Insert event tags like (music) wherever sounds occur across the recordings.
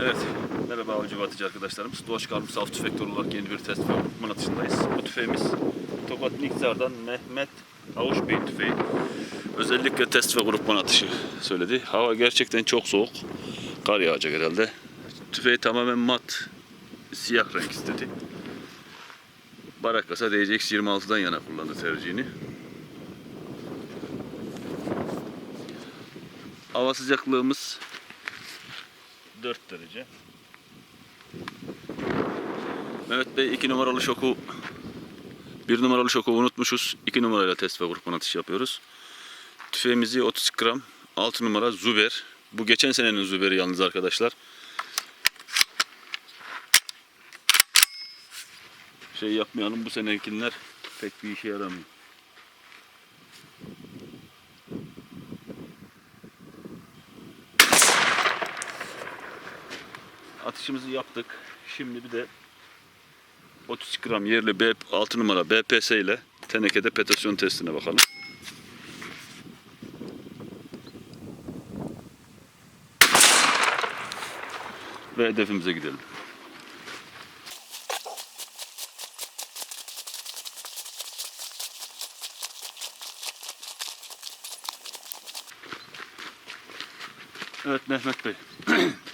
Evet, merhaba avcı ve atıcı arkadaşlarımız. Doğaç Karpuz Av olarak yeni bir test formatman atışındayız. Bu tüfeğimiz Tokat Nikzar'dan Mehmet Avuç Bey'in tüfeği. Özellikle test ve grupman atışı söyledi. Hava gerçekten çok soğuk. Kar yağacak herhalde. Tüfeği tamamen mat, siyah renk istedi. Barakasa DCX-26'dan yana kullandı tercihini. Hava sıcaklığımız 4 derece. Mehmet Bey 2 numaralı şoku 1 numaralı şoku unutmuşuz. 2 numarayla test ve grupman atışı yapıyoruz. Tüfeğimizi 30 gram 6 numara Zuber. Bu geçen senenin Zuber'i yalnız arkadaşlar. Şey yapmayalım bu senekinler pek bir işe yaramıyor. atışımızı yaptık. Şimdi bir de 30 gram yerli B, 6 numara BPS ile tenekede petasyon testine bakalım. Ve hedefimize gidelim. Evet Mehmet Bey. (clears throat)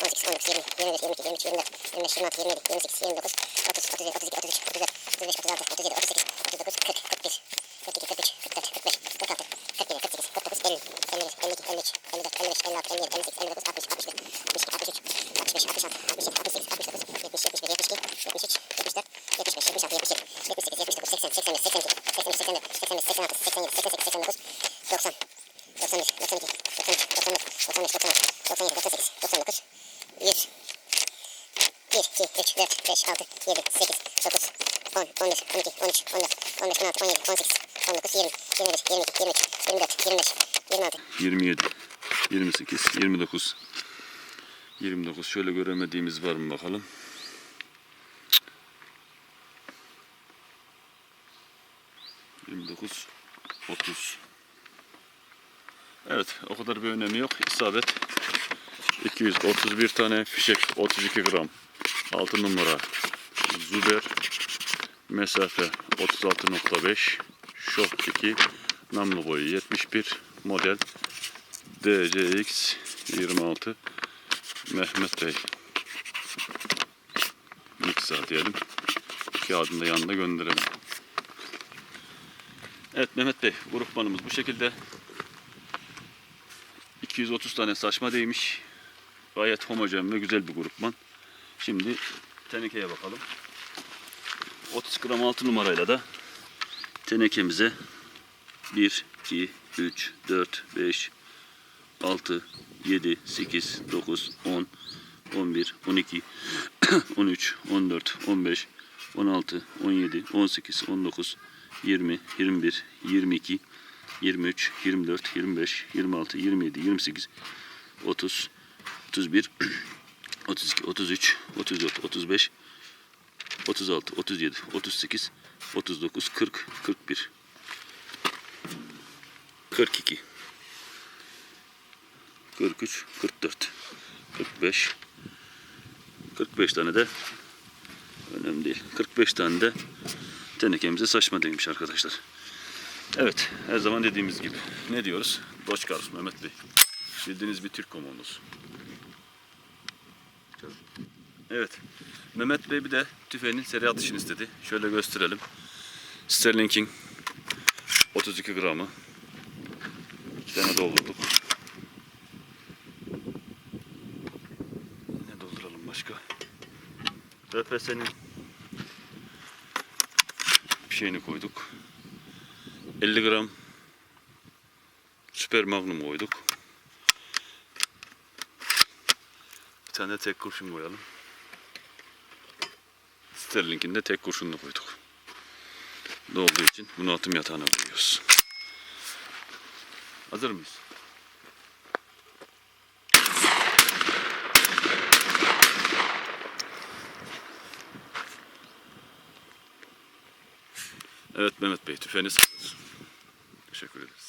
13, 14, 20, 21, 22, 23, 24, 25, 26, 27, 28, 29, 30, 31, 32, 33, 34, 35, 36, 37, 38, 39, 40, 41, 42, 43, 44, 45, 46, 47, 48, 49, 50, 51, 52, 53, 54, 55, 56, 57, 58, 59, 60, 61, 62, 63, 65, 66, 67, 68, 69, 70, 71, 72, 73, 74, 75, 76, 77, 78, 79, 80, 81, 82, 83, 84, 85, 86, 87, 88, 89, 90, 91, 92, 93, 94, 95, 96, 97, 98, 99, 1 1, 2, 3, 4, 5, 6, 7, 8, 9, 10, 11, 12, 13, 14, 15, 16, 17, 18, 19, 20, 21, 22, 23, 24, 25, 26, 27, 28, 29, 30, 31, 32, 33, 34, 35, 36, 37, 38, 39, 40, 41, 42, 43, 44, 231 tane fişek 32 gram. 6 numara Zuber mesafe 36.5 şok 2 namlu boyu 71 model DCX 26 Mehmet Bey. Mikser diyelim kağıdını da yanında gönderelim. Evet Mehmet Bey grupmanımız bu şekilde. 230 tane saçma değmiş. Gayet homojen ve güzel bir grupman. Şimdi tenekeye bakalım. 30 gram 6 numarayla da tenekemize 1, 2, 3, 4, 5, 6, 7, 8, 9, 10, 11, 12, 13, 14, 15, 16, 17, 18, 19, 20, 21, 22, 23, 24, 25, 26, 27, 28, 30, 31, 32, 33, 34, 35, 36, 37, 38, 39, 40, 41, 42, 43, 44, 45, 45 tane de önemli değil. 45 tane de tenekemize saçma değilmiş arkadaşlar. Evet her zaman dediğimiz gibi ne diyoruz? Doç Mehmet Bey. Bildiğiniz bir Türk komandosu. Evet. Mehmet Bey bir de tüfeğinin seri atışını istedi. Şöyle gösterelim. Sterling'in 32 gramı. İki tane doldurduk. Ne dolduralım başka? RPS'nin bir şeyini koyduk. 50 gram süper magnum koyduk. Tane tek kurşun koyalım. Sterling'in de tek kurşununu koyduk. Dolduğu için bunu atım yatağına koyuyoruz. Hazır mıyız? Evet Mehmet Bey tüfeğiniz. Teşekkür ederiz.